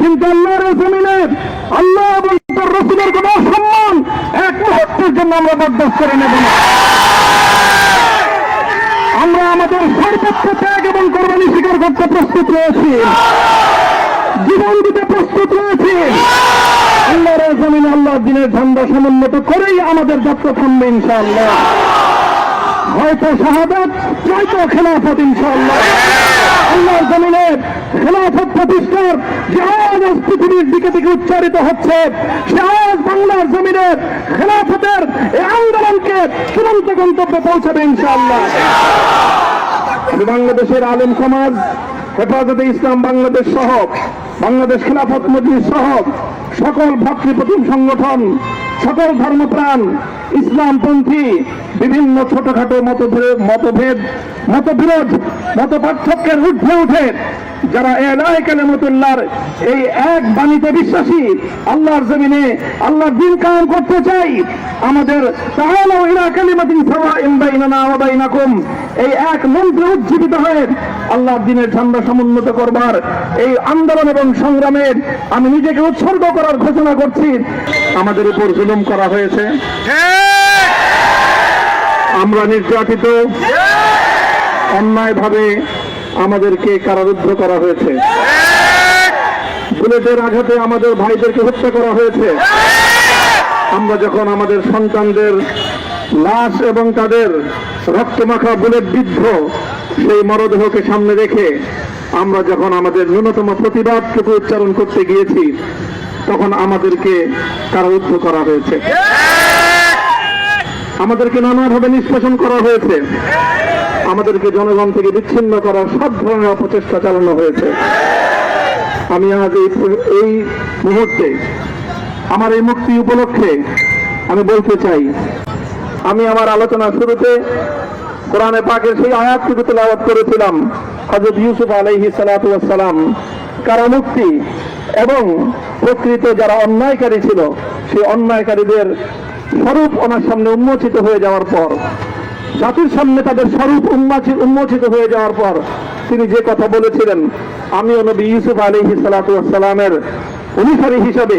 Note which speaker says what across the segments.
Speaker 1: কিন্তু আল্লাহর জমিনে আল্লাহ এবং রসুলের কোন সম্মান এক মুহূর্তের জন্য আমরা বরদাস্ত করে নেব না। আমরা আমাদের সর্বোচ্চ ত্যাগ এবং কোরবানি স্বীকার করতে প্রস্তুত রয়েছি। জীবন দিতে প্রস্তুত রয়েছি। আল্লাহর জমিনে আল্লাহর দিনের ঝান্ডা সমুন্নত করেই আমাদের যাত্রা থামবে ইনশাআল্লাহ। হয়তো শাহাদাত নয়তো খেলাফত ইনশাআল্লাহ। আল্লাহর জমিনে খেলাফত প্রতিষ্ঠার যে আজ পৃথিবীর দিকে থেকে উচ্চারিত হচ্ছে। সে আওয়াজ বাংলার জমিনের খেলাফতের এই আন্দোলনকে চূড়ান্ত গন্তব্যে পৌঁছাবে ইনশাআল্লাহ। বাংলাদেশের আলেম সমাজ, হেফাজতে ইসলাম বাংলাদেশ সহ, বাংলাদেশ খেলাফত মজলিস সহ সকল ভাতৃপ্রতিম সংগঠন সকল ধর্মপ্রাণ, ইসলামপন্থী, বিভিন্ন ছোটখাটো মতভেদ মতভেদ, মতবিরোধ মত পার্থক্যের ঊর্ধ্বে উঠে যারা এলাই কালেমতুল্লাহর এই এক বাণীতে বিশ্বাসী, আল্লাহর জমিনে আল্লাহর দিন কায়েম করতে চাই, আমাদের তাহলে ইলা কালিমাতিন সাওয়াইন বাইনানা ওয়া এই এক মন্ত্রে উজ্জীবিত হয়ে আল্লাহর দিনের ঝান্ডা সমুন্নত করবার এই আন্দোলন এবং সংগ্রামের আমি নিজেকে উৎসর্গ করার ঘোষণা করছি। আমাদের উপর জুলুম করা হয়েছে। আমরা নির্যাতিত। অন্যায়ভাবে আমাদেরকে কারারুদ্ধ করা হয়েছে। বুলেটের আঘাতে আমাদের ভাইদেরকে হত্যা করা হয়েছে। আমরা যখন আমাদের সন্তানদের লাশ এবং তাদের রক্তমাখা বুলেট বিদ্ধ সেই মরদেহকে সামনে রেখে আমরা যখন আমাদের ন্যূনতম প্রতিবাদটুকু উচ্চারণ করতে গিয়েছি, তখন আমাদেরকে কারারুদ্ধ করা হয়েছে। আমাদেরকে নানাভাবে নিষ্কাশন করা হয়েছে। আমাদেরকে জনগণ থেকে বিচ্ছিন্ন করার সব ধরনের অপচেষ্টা চালানো হয়েছে। আমি আজ এই মুহূর্তে আমার এই মুক্তি উপলক্ষে আমি বলতে চাই, আমি আমার আলোচনা শুরুতে কোরআনে পাকের সেই আয়াতটুকু তেলাওয়াত করেছিলাম, হযরত ইউসুফ আলাইহি সালাতু সালাম কারা মুক্তি এবং প্রকৃত যারা অন্যায়কারী ছিল, সেই অন্যায়কারীদের স্বরূপ ওনার সামনে উন্মোচিত হয়ে যাওয়ার পর, জাতির সামনে তাদের স্বরূপ উন্মোচিত হয়ে যাওয়ার পর তিনি যে কথা বলেছিলেন, আমিও নবী ইউসুফ আলাইহি সালাতু সালামের অনুসারী হিসাবে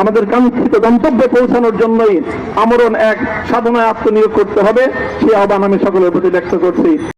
Speaker 1: আমাদের কাঙ্ক্ষিত গন্তব্যে পৌঁছানোর জন্যই আমরণ এক সাধনায় আত্মনিয়োগ করতে হবে। সেই আহ্বান আমি সকলের প্রতি ব্যক্ত করছি।